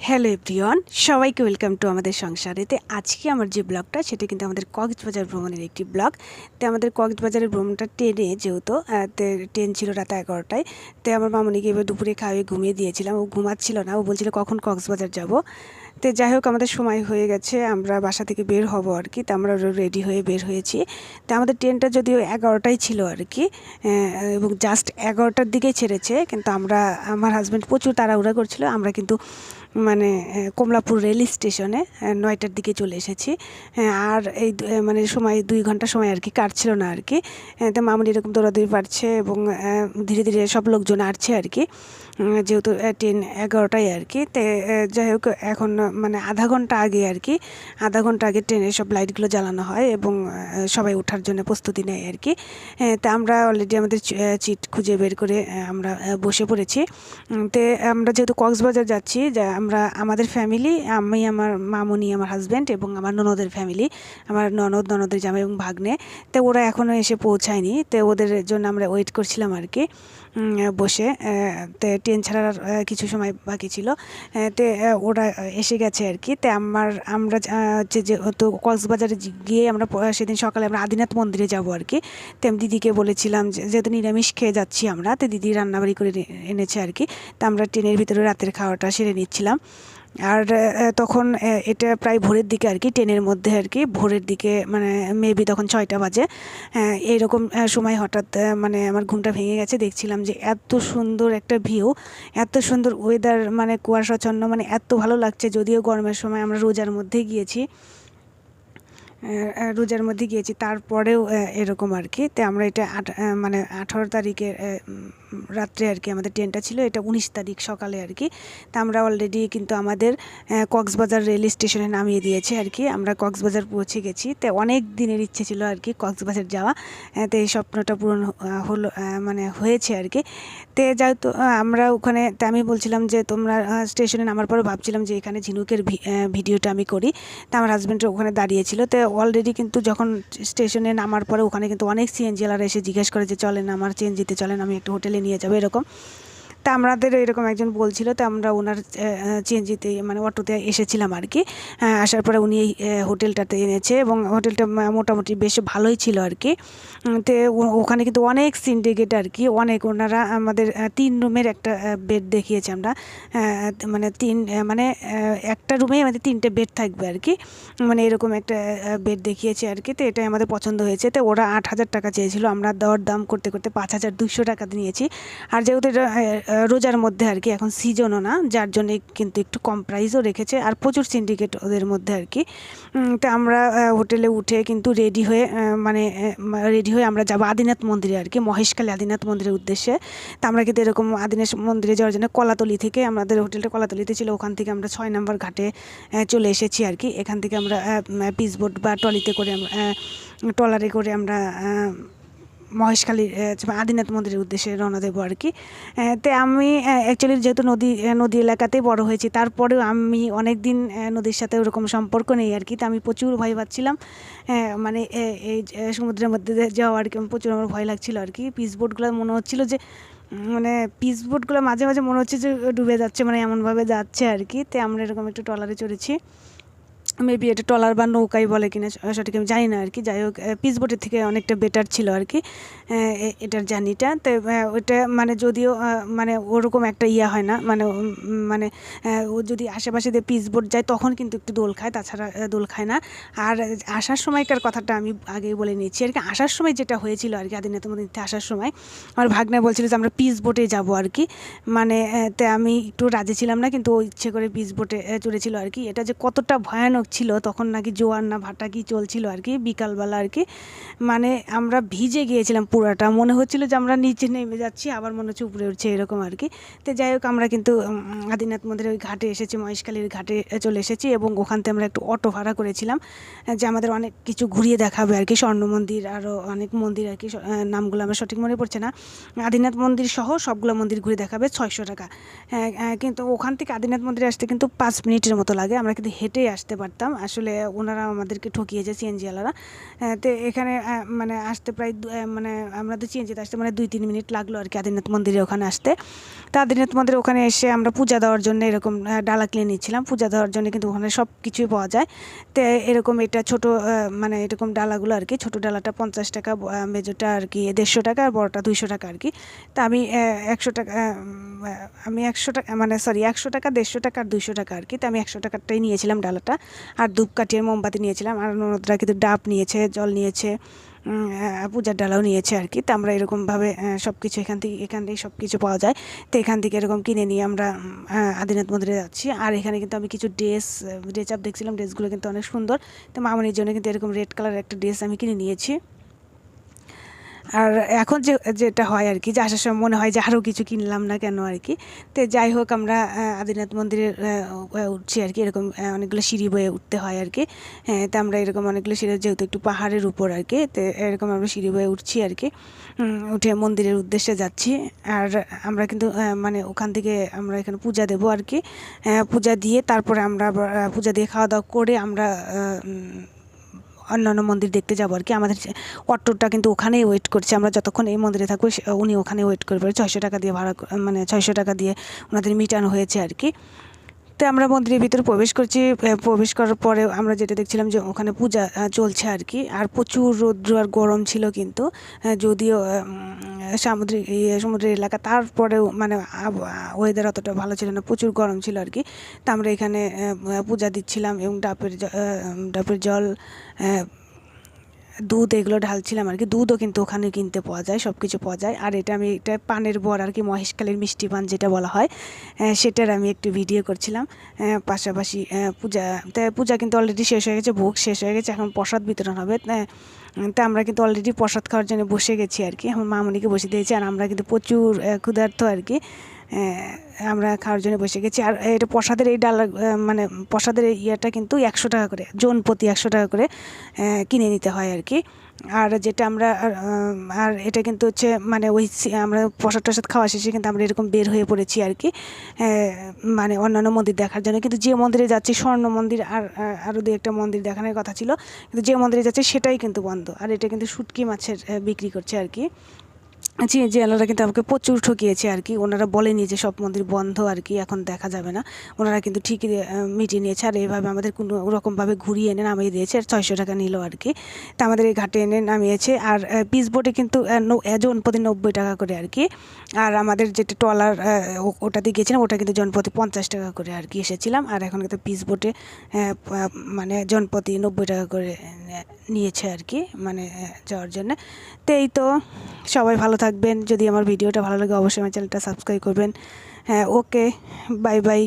Hello everyone, সবাইকে welcome to আমাদের সংসারেতে। আজকে আমার যে ব্লগটা, সেটা কিন্তু আমাদের কক্সবাজার ভ্রমণের একটি ব্লগ। তো আমাদের কক্সবাজারের ভ্রমণটা ট্রেনে যেহেতু ট্রেন ছিল রাত এগারোটায়, তো আমার মামনিকে এবার দুপুরে খাওয়াই ঘুমিয়ে দিয়েছিলাম। ও ঘুমাচ্ছিল না, ও বলছিল কখন কক্সবাজার যাব। তো যাই হোক, আমাদের সময় হয়ে গেছে, আমরা বাসা থেকে বের হব আর কি, তো আমরা রেডি হয়ে বের হয়েছি। তো আমাদের ট্রেনটা যদিও এগারোটাই ছিল আর কি এবং জাস্ট এগারোটার দিকেই ছেড়েছে, কিন্তু আমরা, আমার হাজব্যান্ড প্রচুর তাড়াহুড়া করছিল, আমরা কিন্তু মানে কমলাপুর রেল স্টেশনে নয়টার দিকে চলে এসেছি। আর এই মানে সময়, দুই ঘণ্টা সময় আর কি কাটছিল না আর কি। তো মামুনি এরকম দৌড়াদৌড়ি পারছে, এবং ধীরে ধীরে সব লোকজন আসছে আর কি। যেহেতু ট্রেন এগারোটায় আর কি তো যাই হোক, এখন মানে আধা ঘণ্টা আগে আর কি আধা ঘণ্টা আগে ট্রেনের সব লাইটগুলো জ্বালানো হয় এবং সবাই ওঠার জন্য প্রস্তুতি নেয় আর কি তা আমরা অলরেডি আমাদের চিট খুঁজে বের করে আমরা বসে পড়েছি। তে, আমরা যেহেতু কক্সবাজার যাচ্ছি, যা, আমরা, আমাদের ফ্যামিলি আমি, আমার মামুনি, আমার হাজব্যান্ড এবং আমার ননদের ফ্যামিলি আমার ননদ, ননদের জামাই এবং ভাগ্নে, তো ওরা এখনও এসে পৌঁছায়নি। তো ওদের জন্য আমরা ওয়েট করছিলাম আর কি বসে তো ট্রেন ছাড়ার কিছু সময় বাকি ছিল। তে ওরা এসে গেছে আর কি। তে আমার, আমরা হচ্ছে যেহেতু কক্সবাজারে গিয়ে আমরা সেদিন সকালে আমরা আদিনাথ মন্দিরে যাব আর কি। তে আমি দিদিকে বলেছিলাম যে, যেহেতু নিরামিষ খেয়ে যাচ্ছি আমরা, তো দিদি রান্নাবাড়ি করে এনেছে আর কি। তা আমরা ট্রেনের ভিতরে রাতের খাওয়াটা সেরে নিচ্ছিলাম। আর তখন এটা প্রায় ভোরের দিকে আর কি, ট্রেনের মধ্যে আর কি, ভোরের দিকে মানে মেবি তখন ছয়টা বাজে। এইরকম সময় হঠাৎ মানে আমার ঘুমটা ভেঙে গেছে, দেখছিলাম যে এত সুন্দর একটা ভিউ এত সুন্দর ওয়েদার মানে কুয়াশাচ্ছন্ন মানে এত ভালো লাগছে, যদিও গরমের সময় আমরা রোজার মধ্যে গিয়েছি। রোজার মধ্যে গিয়েছি, তারপরেও এরকম আর কি, তো আমরা এটা মানে আঠারো তারিখে রাত্রে আর কি আমাদের ট্রেনটা ছিল এটা উনিশ তারিখ সকালে আর কি। তা আমরা অলরেডি কিন্তু আমাদের কক্সবাজার রেল স্টেশনে নামিয়ে দিয়েছে আর কি। আমরা কক্সবাজার পৌঁছে গেছি। তো অনেক দিনের ইচ্ছে ছিল আর কি কক্সবাজার যাওয়া। তো এই স্বপ্নটা পূরণ হলো মানে হয়েছে আর কি। তো যেহেতু আহ, আমরা ওখানে তা আমি বলছিলাম যে তোমরা স্টেশনে নামার পরে ভাবছিলাম যে এখানে ঝিনুকের ভিডিওটা আমি করি। তা আমার হাজব্যান্ড ওখানে দাঁড়িয়েছিল। তো অলরেডি কিন্তু যখন স্টেশনে নামার পরে ওখানে কিন্তু অনেক সিএনজিওয়ালারা এসে জিজ্ঞেস করে যে চলেন আমার সিএনজিতে চলেন আমি একটু হোটেলে নিয়ে যাব এরকম। তা আমাদের এরকম একজন বলছিল, তো আমরা ওনার চেঞ্জিতে মানে অটোতে এসেছিলাম আর কি। আসার পরে উনি এই হোটেলটাতে এনেছে এবং হোটেলটা মোটামুটি বেশ ভালোই ছিল আর কি। তো ওখানে কিন্তু অনেক সিন্ডিকেট আর কি, অনেক ওনারা আমাদের তিন রুমের একটা বেড দেখিয়েছে আমরা। মানে তিন মানে একটা রুমে আমাদের তিনটে বেড থাকবে আর কি। মানে এরকম একটা বেড দেখিয়েছে আর কি, তো এটাই আমাদের পছন্দ হয়েছে। তো ওরা আট হাজার টাকা চেয়েছিল, আমরা দর দাম করতে করতে পাঁচ হাজার দুশো টাকা নিয়েছি আর যেহেতু রোজার মধ্যে আর কি, এখন সিজনও না, যার জন্য কিন্তু একটু কম প্রাইসও রেখেছে আর প্রচুর সিন্ডিকেট ওদের মধ্যে আর কি। তো আমরা হোটেলে উঠে কিন্তু রেডি হয়ে মানে রেডি হয়ে আমরা যাব আদিনাথ মন্দিরে আর কি, মহেশখালী আদিনাথ মন্দিরের উদ্দেশ্যে। তো আমরা কিন্তু এরকম আদিনাথ মন্দিরে যাওয়ার জন্য কলাতলি থেকে, আমাদের হোটেলটা কলাতলিতে ছিল, ওখান থেকে আমরা ছয় নম্বর ঘাটে চলে এসেছি আর কি। এখান থেকে আমরা পিস বোট বা ট্রলিতে করে আমরা ট্রলারে করে আমরা আহ, মহেশখালী আদিনাথ মন্দিরের উদ্দেশ্যে রওনা দেবো আর কি। তো আমি অ্যাকচুয়ালি যেহেতু নদী নদী এলাকাতেই বড় হয়েছি তারপরেও আমি অনেক দিন নদীর সাথে ওরকম সম্পর্ক নেই আর কি। তো আমি প্রচুর ভয় পাচ্ছিলাম মানে এই সমুদ্রের মধ্যে যাওয়া আর কি প্রচুর আমার ভয় লাগছিল আর কি। পিস বোটগুলো মনে হচ্ছিল যে মানে পিস বোটগুলো মাঝে মাঝে মনে হচ্ছে যে ডুবে যাচ্ছে মানে এমনভাবে যাচ্ছে আর কি। তো আমরা এরকম একটু ট্রলারে চড়েছি। মেবি এটা ট্রলার বা নৌকাই বলে কিনা সঠিক আমি জানি না আর কি। যাই হোক পিস বোটের থেকে অনেকটা বেটার ছিল আর কি। এটার জার্নিটা তো ওইটা মানে যদিও মানে ওরকম একটা ইয়া হয় না মানে মানে ও যদি আশেপাশে দিয়ে পিস বোট যায়, তখন কিন্তু একটু দোল খায়, তাছাড়া দোল খায় না। আর আসার সময়কার কথাটা আমি আগেই বলে নিচ্ছি আর কি। আসার সময় যেটা হয়েছিল আর কি আদিনাথ মন্দিরতে আসার সময়, আমার ভাগ্নে বলছিল যে আমরা পিস বোটে যাব আর কি। মানে তে আমি একটু রাজি ছিলাম না, কিন্তু ও ইচ্ছে করে পিস বোটে চড়েছিল আর কি। এটা যে কতটা ভয়ানক ছিল তখন নাকি জোয়ার না ভাটা কি চলছিল আর কি বিকালবেলা আর কি। মানে আমরা ভিজে গিয়েছিলাম পুরাটা মনে হচ্ছিল যে আমরা নিচে নেমে যাচ্ছি আবার মনে হচ্ছে উপরে উঠছে এরকম আর কি। তো যাই হোক আমরা কিন্তু আদিনাথ মন্দিরের ওই ঘাটে এসেছি মহেশখালীর ঘাটে চলে এসেছি এবং ওখান থেকে আমরা একটু অটো ভাড়া করেছিলাম যে আমাদের অনেক কিছু ঘুরিয়ে দেখাবে আর কি স্বর্ণ মন্দির আরও অনেক মন্দির আর কি নামগুলো আমার সঠিক মনে পড়ছে না। আদিনাথ মন্দির সহ সবগুলো মন্দির ঘুরে দেখাবে ছয়শো টাকা। হ্যাঁ, হ্যাঁ, কিন্তু ওখান থেকে আদিনাথ মন্দিরে আসতে কিন্তু পাঁচ মিনিটের মতো লাগে আমরা কিন্তু হেঁটেই আসতে পারছি পারতাম আসলে ওনারা আমাদেরকে ঠকিয়েছে সিএনজিওয়ালারা তো এখানে মানে আসতে প্রায় মানে আমাদের সিএনজিতে আসতে মানে দুই, তিন মিনিট লাগল আর কি আদিনাথ মন্দিরে ওখানে আসতে। তো আদিনাথ মন্দিরে ওখানে এসে আমরা পূজা দেওয়ার জন্য এরকম ডালা কিনে নিচ্ছিলাম পূজা দেওয়ার জন্য কিন্তু ওখানে সব কিছুই পাওয়া যায়। তো এরকম এটা ছোট মানে এরকম ডালাগুলো আর কি, ছোট ডালাটা পঞ্চাশ টাকা মেজোটা আর কি দেড়শো টাকা আর বড়টা দুইশো টাকা আর কি। তা আমি একশো টাকা আমি একশো টাকা মানে সরি একশো টাকা, দেড়শো টাকা আর দুইশো টাকা আর কি। তো আমি একশো টাকারটাই নিয়েছিলাম ডালাটা। আর আর মোমবাতি নিয়েছিলাম আর ননদরা কিন্তু ডাব নিয়েছে, জল নিয়েছে পূজার ডালাও নিয়েছে আর কি। তো আমরা এরকমভাবে সব কিছু এখান থেকে এখান থেকে সব কিছু পাওয়া যায়। তো এখান থেকে এরকম কিনে নিয়ে আমরা আদিনাথ মন্দিরে যাচ্ছি। আর এখানে কিন্তু আমি কিছু ড্রেস ড্রেস আপ দেখছিলাম, ড্রেসগুলো কিন্তু অনেক সুন্দর। তো মামনির জন্য কিন্তু এরকম রেড কালারের একটা ড্রেস আমি কিনে নিয়েছি। আর এখন যে যেটা হয় আর কি যে আসার সময় মনে হয় যে আরও কিছু কিনলাম না কেন আর কি তো যাই হোক আমরা আদিনাথ আহ, উঠছি আর কি এরকম অনেকগুলো সিঁড়ি বয়ে উঠতে হয় আর কি হ্যাঁ, তো আমরা এরকম অনেকগুলো সিঁড়ি যেহেতু একটু পাহাড়ের উপর আর কি তো এরকম আমরা সিঁড়ি বয়ে উঠছি আর কি উঠে মন্দিরের উদ্দেশ্যে যাচ্ছি আর আমরা কিন্তু মানে ওখান থেকে আমরা এখানে পূজা দেবো আর কি পূজা দিয়ে তারপরে আমরা পূজা দিয়ে খাওয়া দাওয়া করে আমরা অন্যান্য মন্দির দেখতে যাব আর কি। আমাদের অটোটা কিন্তু ওখানেই ওয়েট করছে। আমরা যতক্ষণ এই মন্দিরে থাকব উনি ওখানে ওয়েট করবে। ছয়শো টাকা দিয়ে ভাড়া মানে ছয়শো টাকা দিয়ে ওনাদের মিটানো হয়েছে আর কি। তো আমরা মন্দিরের ভিতরে প্রবেশ করছি প্রবেশ করার পরে আমরা যেটা দেখছিলাম যে ওখানে পূজা চলছে আর কি। আর প্রচুর রৌদ্র আর গরম ছিল কিন্তু যদিও সামুদ্রিক সমুদ্রের এলাকা, তারপরেও মানে ওয়েদার অতটা ভালো ছিল না, প্রচুর গরম ছিল আর কি। তা আমরা এখানে পূজা দিচ্ছিলাম এবং ডাবের ডাবের জল দুধ এগুলো ঢালছিলাম আর কি। দুধও কিন্তু ওখানে কিনতে পাওয়া যায় সব কিছু পাওয়া যায়। আর এটা আমি, এটা পানের বর আর কি, মহেশখালীর মিষ্টি পান যেটা বলা হয় সেটার আমি একটু ভিডিও করছিলাম। পাশাপাশি পূজা পূজা কিন্তু অলরেডি শেষ হয়ে গেছে, ভোগ শেষ হয়ে গেছে, এখন প্রসাদ বিতরণ হবে। তা আমরা কিন্তু অলরেডি প্রসাদ খাওয়ার জন্য বসে গেছি আর কি আমার মামনিকে বসে দিয়েছি, আর আমরা কিন্তু প্রচুর ক্ষুধার্ত আর কি। আমরা খাওয়ার জন্য বসে গেছি। আর এটা প্রসাদের এই ডাল মানে প্রসাদের এই ইয়েটা কিন্তু একশো টাকা করে জন প্রতি একশো টাকা করে কিনে নিতে হয় আর কি। আর যেটা আমরা আর, এটা কিন্তু হচ্ছে মানে ওই আমরা প্রসাদ টসাদ খাওয়া শেষে কিন্তু আমরা এরকম বের হয়ে পড়েছি আর কি। মানে অন্যান্য মন্দির দেখার জন্য। কিন্তু যে মন্দিরে যাচ্ছি স্বর্ণ মন্দির আর আর- আরও দু একটা মন্দির দেখানোর কথা ছিল। কিন্তু যে মন্দিরে যাচ্ছে সেটাই কিন্তু বন্ধ। আর এটা কিন্তু শুটকি মাছের বিক্রি করছে আর কি। জি জি, আল্লাহরা কিন্তু আমাকে প্রচুর ঠকিয়েছে আর কি। ওনারা বলেনি যে সব মন্দির বন্ধ আর কি, এখন দেখা যাবে না। ওনারা কিন্তু ঠিকই মিটিয়ে নিয়েছে আর এইভাবে আমাদের কোনো রকমভাবে ঘুরিয়ে এনে নামিয়ে দিয়েছে আর ছয়শো টাকা নিল আর কি। তা আমাদের এই ঘাটে এনে নামিয়েছে আর পিস বোটে কিন্তু ন- নব্বই টাকা করে আর কি। আর আমাদের যেটা ট্রলার ওটাতে গিয়েছিলাম, ওটা কিন্তু জনপ্রতি পঞ্চাশ টাকা করে আর কি এসেছিলাম। আর এখন কিন্তু পিস বোটে মানে জনপ্রতি নব্বই টাকা করে নিয়েছে আর কি মানে যাওয়ার জন্য। তো এই তো, সবাই ভালো থাকবেন। যদি আমার ভিডিওটা ভালো লাগে, অবশ্যই আমার চ্যানেলটা সাবস্ক্রাইব করবেন। হ্যাঁ ওকে বাই বাই